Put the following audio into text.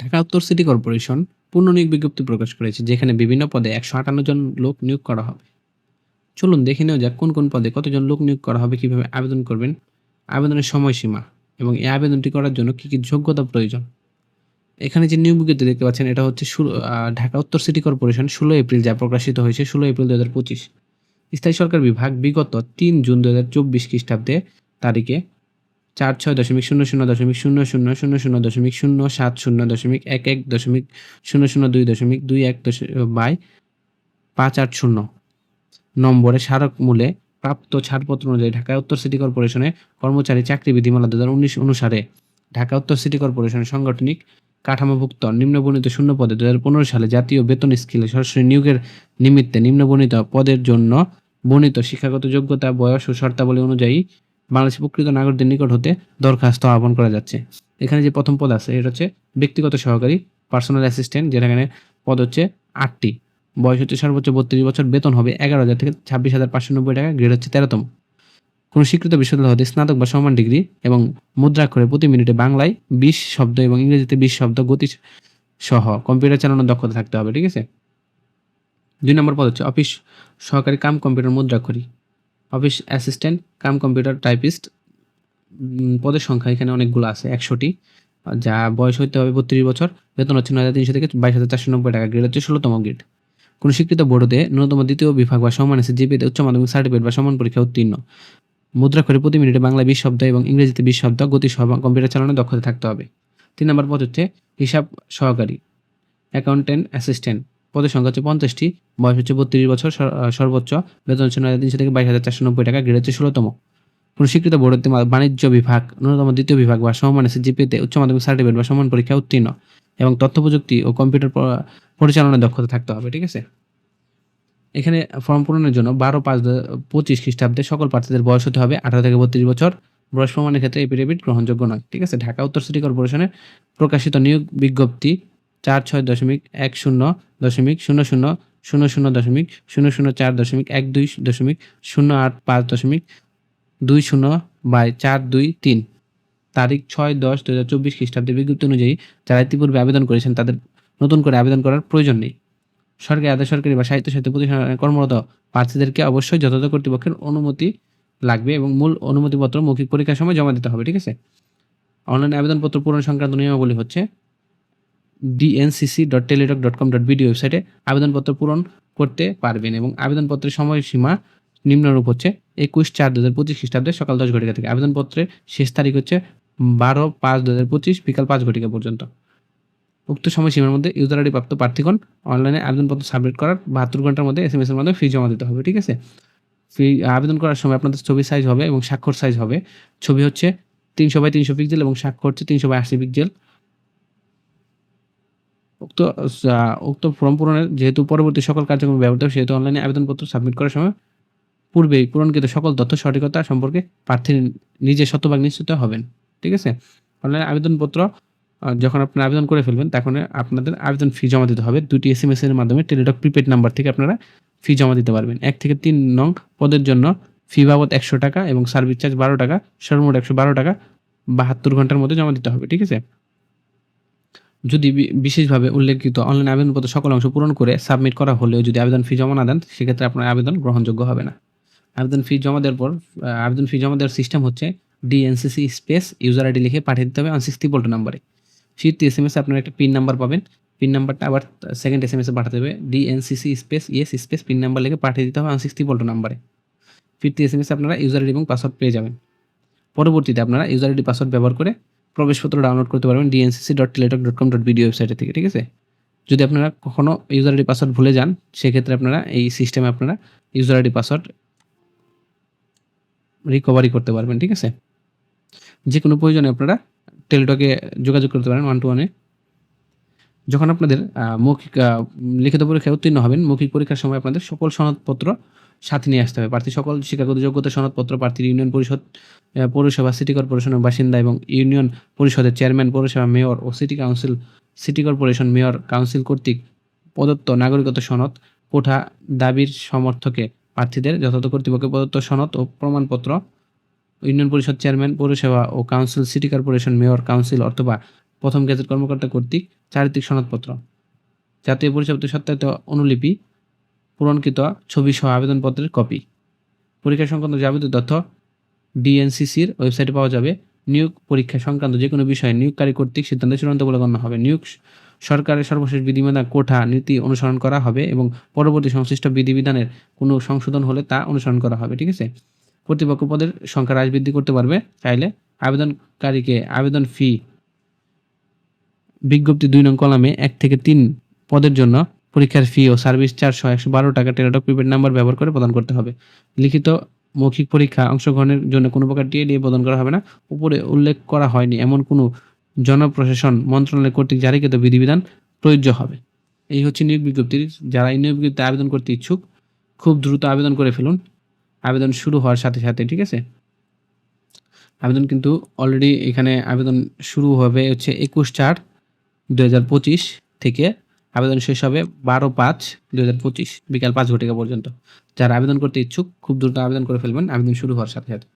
ঢাকা উত্তর city corporation পুনর্নিয়োগ বিজ্ঞপ্তি প্রকাশ করেছে, যেখানে বিভিন্ন পদে একশো আটান্ন জন লোক নিয়োগ করা হবে। চলুন দেখে নেওয়া যাক কোন কোন পদে কতজন লোক নিয়োগ করা হবে, কীভাবে আবেদন করবেন, আবেদনের সময়সীমা এবং এই আবেদনটি করার জন্য কী কী যোগ্যতা প্রয়োজন। এখানে যে নিয়োগ বিজ্ঞপ্তি দেখতে পাচ্ছেন, এটা হচ্ছে ঢাকা উত্তর সিটি কর্পোরেশন ষোলো এপ্রিল যা প্রকাশিত হয়েছে, ষোলো এপ্রিল দু হাজার পঁচিশ। স্থায়ী সরকার বিভাগ বিগত তিন জুন দু হাজার চব্বিশ খ্রিস্টাব্দে তারিখে চার ছয় দশমিক শূন্য শূন্য দশমিক শূন্য শূন্য শূন্য শূন্য দশমিক শূন্য সাত শূন্য দশমিক এক এক দশমিক শূন্য শূন্য দুই দশমিক দুই এক বাই পাঁচ আট শূন্য নম্বরে স্মারক মূলে প্রাপ্ত ছাড়পত্র অনুযায়ী ঢাকা উত্তর সিটি কর্পোরেশনে কর্মচারী চাকরি বিধিমালা দু হাজার উনিশ অনুসারে ঢাকা উত্তর সিটি কর্পোরেশনের সাংগঠনিক কাঠামোভুক্ত নিম্নবর্ণিত শূন্য পদে দু হাজার পনেরো সালে জাতীয় বেতন স্কেলে সরাসরি নিয়োগের নিমিত্তে নিম্নবর্ণিত পদের জন্য বর্ণিত শিক্ষাগত যোগ্যতা বয়স ও শর্তাবলী অনুযায়ী বাংলাদেশের প্রকৃত নাগরিকদের নিকট হতে দরখাস্ত আহ্বান করা যাচ্ছে। এখানে যে প্রথম পদ আছে, এটা হচ্ছে ব্যক্তিগত সহকারী পার্সোনাল অ্যাসিস্ট্যান্ট যেটা এখানে পদ হচ্ছে আটটি। বয়স হচ্ছে সর্বোচ্চ বত্রিশ বছর, বেতন হবে এগারো হাজার থেকে ছাব্বিশ হাজার পাঁচশো নব্বই টাকা গ্রেড হচ্ছে তেরোতম। কোনো স্বীকৃত বিশ্ববিদ্যালয় হতে স্নাতক বা সমান ডিগ্রি এবং মুদ্রাক্ষরে প্রতি মিনিটে বাংলায় বিশ শব্দ এবং ইংরেজিতে বিশ শব্দ গতি সহ কম্পিউটার চালানোর দক্ষতা থাকতে হবে, ঠিক আছে? দুই নম্বর পদ হচ্ছে অফিস সহকারী cum computer মুদ্রাক্ষরী। Office assistant, cum computer typist পদের সংখ্যা এখানে অনেকগুলো আছে, একশোটি। যা বয়স হইতে হবে বত্রিশ বছর, বেতন হচ্ছে নয় হাজার তিনশো থেকে বাইশ হাজার চারশো নব্বই টাকা গ্রেড হচ্ছে ষোলোতম গ্রেড কোনো স্বীকৃত বোর্ডে ন্যূনতম দ্বিতীয় বিভাগ বা সমান আছে জিপিতে উচ্চ মাধ্যমিক সার্টিফিকেট বা সমান পরীক্ষা উত্তীর্ণ। মুদ্রা করে প্রতি মিনিটে বাংলা বিশ শব্দ এবং ইংরেজিতে বিশ শব্দ গতি সহ কম্পিউটার চালানোর দক্ষতা থাকতে হবে। তিন নম্বর পদ হচ্ছে হিসাব সহকারী অ্যাকাউন্টেন্ট অ্যাসিস্ট্যান্ট। পদের সংখ্যা হচ্ছে পঞ্চাশটি। বয়স হচ্ছে বত্রিশ বছর সর্বোচ্চ। বেতন হচ্ছে নয় তিনশো থেকে বাইশ হাজার চারশো নব্বই টাকা গ্রেড হচ্ছে ষোলোতম। কোনো স্বীকৃত বোর্ডের বাণিজ্য বিভাগ, ন্যূনতম দ্বিতীয় বিভাগ বা সমান জিপিতে উচ্চ মাধ্যমিক সার্টিফিকেট বা সমান পরীক্ষা উত্তীর্ণ। এবং তথ্য প্রযুক্তি ও কম্পিউটার পরিচালনার দক্ষতা থাকতে হবে, ঠিক আছে? এখানে ফর্ম পূরণের জন্য বারো পাঁচ পঁচিশ খ্রিস্টাব্দে সকল প্রার্থীদের বয়স হতে হবে আঠারো থেকে বত্রিশ বছর। বয়স প্রমাণের ক্ষেত্রে এপিডেভিট গ্রহণযোগ্য নয়, ঠিক আছে? ঢাকা উত্তর সিটি কর্পোরেশনের প্রকাশিত নিয়োগ বিজ্ঞপ্তি চার ছয় দশমিক এক শূন্য দশমিক শূন্য শূন্য শূন্য শূন্য দশমিক শূন্য শূন্য চার দশমিক এক দুই দশমিক শূন্য আট পাঁচ দশমিক দুই শূন্য বাই চার দুই তিন। তারিখ ছয় দশ দু হাজার চব্বিশ খ্রিস্টাব্দে বিজ্ঞপ্তি অনুযায়ী যারা ইতিপূর্বে আবেদন করেছেন, তাদের নতুন করে আবেদন করার প্রয়োজন নেই। সরকারি আধা সরকারি বা সাহিত্য সাহিত্য প্রতিষ্ঠানে কর্মরত প্রার্থীদেরকে অবশ্যই যথাযথ কর্তৃপক্ষের অনুমতি লাগবে এবং মূল অনুমতিপত্র মৌখিক পরীক্ষার সময় জমা দিতে হবে, ঠিক আছে? অনলাইনে আবেদনপত্র পূরণ সংক্রান্ত নিয়মাবলী হচ্ছে DNCC dot Teletalk dot com dot BD ওয়েবসাইটে আবেদনপত্র পূরণ করতে পারবেন এবং আবেদনপত্রের সময়সীমা নিম্নরূপ হচ্ছে একুশ চার দু হাজার পঁচিশ খ্রিস্টাব্দে সকাল দশ ঘটিকা থেকে। আবেদনপত্রের শেষ তারিখ হচ্ছে বারো পাঁচ দু হাজার পঁচিশ বিকাল পাঁচ ঘটিকা পর্যন্ত। উক্ত সময়সীমার মধ্যে ইউজার আইডি প্রাপ্ত প্রার্থীগণ অনলাইনে আবেদনপত্র সাবমিট করার বাহাত্তর ঘণ্টার মধ্যে এস এম এস এর মাধ্যমে ফি জমা দিতে হবে, ঠিক আছে? ফি আবেদন করার সময় আপনাদের ছবি সাইজ হবে এবং স্বাক্ষর সাইজ হবে। ছবি হচ্ছে তিনশো বাই তিনশো পিক্সেল এবং স্বাক্ষর হচ্ছে তিনশো বাই আশি পিক্সেল উক্ত উক্ত ফর্ম পূরণের যেহেতু পরবর্তী সকল কার্যক্রম ব্যবহৃত হবে, সেহেতু অনলাইনে আবেদনপত্র সাবমিট করার সময় পূর্বেই পূরণকৃত সকল তথ্য সঠিকতা সম্পর্কে প্রার্থী নিজে শতভাগ নিশ্চিত হবেন, ঠিক আছে? অনলাইনে আবেদনপত্র যখন আপনারা আবেদন করে ফেলবেন, তখন আপনাদের আবেদন ফি জমা দিতে হবে। দুটি এস এম এস এর মাধ্যমে টেলিটক প্রিপেড নাম্বার থেকে আপনারা ফি জমা দিতে পারবেন। এক থেকে তিন নং পদের জন্য ফি বাবদ একশো টাকা এবং সার্ভিস চার্জ বারো টাকা, সর্বমোট একশো বারো টাকা বাহাত্তর ঘণ্টার মধ্যে জমা দিতে হবে, ঠিক আছে? যদি বিশেষভাবে উল্লেখিত অনলাইন আবেদনপত্র সকল অংশ পূরণ করে সাবমিট করা হলেও যদি আবেদন ফি জমা না দেন, সেক্ষেত্রে আপনার আবেদন গ্রহণযোগ্য হবে না। আবেদন ফি জমা দেওয়ার পর আবেদন ফি জমা দেওয়ার সিস্টেম হচ্ছে ডিএনসিসি স্পেস ইউজার আইডি লিখে পাঠিয়ে দিতে হবে ওয়ান সিক্সটি পোল্টো নাম্বারে শীত এস এম এস আপনার একটা পিন নাম্বার পাবেন। পিন নাম্বারটা আবার সেকেন্ড এস এম এস পাঠাতে হবে। DNCC space ES space pin number লিখে পাঠিয়ে দিতে হবে ওয়ান সিক্সটি পোল্টো নাম্বারে ফিরতি এস এম এস আপনারা ইউজার আইডি এবং পাসওয়ার্ড পেয়ে যাবেন। পরবর্তীতে আপনারা ইউজার আইডি পাসওয়ার্ড ব্যবহার করে প্রবেশপত্র ডাউনলোড করতে পারবেন DNCC dot Teletalk dot com dot BD website থেকে, ঠিক আছে? যদি আপনারা কখনো ইউজার আইডি পাসওয়ার্ড ভুলে যান, সেক্ষেত্রে আপনারা এই সিস্টেমে আপনারা ইউজার আইডি পাসওয়ার্ড রিকভারি করতে পারবেন, ঠিক আছে? যে কোনো প্রয়োজনে আপনারা টেলিটকে যোগাযোগ করতে পারেন ওয়ান টু ওয়ানে যখন আপনাদের মৌখিক লিখিত পরীক্ষায় উত্তীর্ণ হবেন, মৌখিক পরীক্ষার সময় আপনাদের সকল সনদপত্র সাথে নিয়ে আসতে হবে। প্রার্থী সকল শিক্ষাগত যোগ্যতা সনদপত্র, প্রার্থীর ইউনিয়ন পরিষদ পৌরসভা সিটি কর্পোরেশনের বাসিন্দা এবং ইউনিয়ন পরিষদের চেয়ারম্যান পৌরসভা মেয়র ও city council city corporation mayor council কর্তৃক প্রদত্ত নাগরিকত্ব সনদ কোঠা দাবির সমর্থকে প্রার্থীদের যথাযথ কর্তৃপক্ষে প্রদত্ত সনদ ও প্রমাণপত্র, ইউনিয়ন পরিষদ চেয়ারম্যান পৌরসভা ও council city corporation mayor council অথবা প্রথম গেজেট কর্মকর্তা কর্তৃক চারিত্রিক সনদপত্র। জাতীয় পরিচয়পত্র সত্যায়িত অনুলিপি পূরণকৃত ছবি সহ আবেদনপত্রের কপি। পরীক্ষা সংক্রান্ত যাবতীয় তথ্য ডিএনসিসির ওয়েবসাইটে পাওয়া যাবে। নিয়োগ পরীক্ষা সংক্রান্ত যে কোনো বিষয়ে নিয়োগকারী কর্তৃক সিদ্ধান্ত চূড়ান্ত বলে গণ্য হবে। নিয়োগ সরকারের সর্বশেষ বিধিমালা কোঠা নীতি অনুসরণ করা হবে এবং পরবর্তী সংশ্লিষ্ট বিধিবিধানের কোনো সংশোধন হলে তা অনুসরণ করা হবে, ঠিক আছে? কর্তৃপক্ষ পদের সংখ্যা হ্রাস বৃদ্ধি করতে পারবে। চাইলে আবেদনকারীকে আবেদন ফি বিজ্ঞপ্তি দুই নং কলামে এক থেকে তিন পদের জন্য পরীক্ষার ফি ও সার্ভিস চারশো একশো বারো টাকা টেরাটক প্রিপেড নাম্বার ব্যবহার করে প্রদান করতে হবে। লিখিত মৌখিক পরীক্ষা অংশগ্রহণের জন্য কোনো প্রকার টিএডি প্রদান করা হবে না। উপরে উল্লেখ করা হয়নি এমন কোনো জনপ্রশাসন মন্ত্রণালয় কর্তৃক জারিকৃত বিধিবিধান প্রযোজ্য হবে। এই হচ্ছে নিয়োগ বিজ্ঞপ্তির। যারা এই নিয়োগ বিজ্ঞপ্তি আবেদন করতে ইচ্ছুক, খুব দ্রুত আবেদন করে ফেলুন। আবেদন শুরু হওয়ার সাথে সাথে, ঠিক আছে? আবেদন কিন্তু অলরেডি এখানে আবেদন শুরু হবে হচ্ছে একুশ চার দু থেকে আবেদন শেষ হবে বারো পাঁচ দু হাজার পঁচিশ, বিকাল পাঁচ ঘটিকা পর্যন্ত। যারা আবেদন করতে ইচ্ছুক, খুব দ্রুত আবেদন করে ফেলবেন। আবেদন শুরু হওয়ার সাথে সাথে।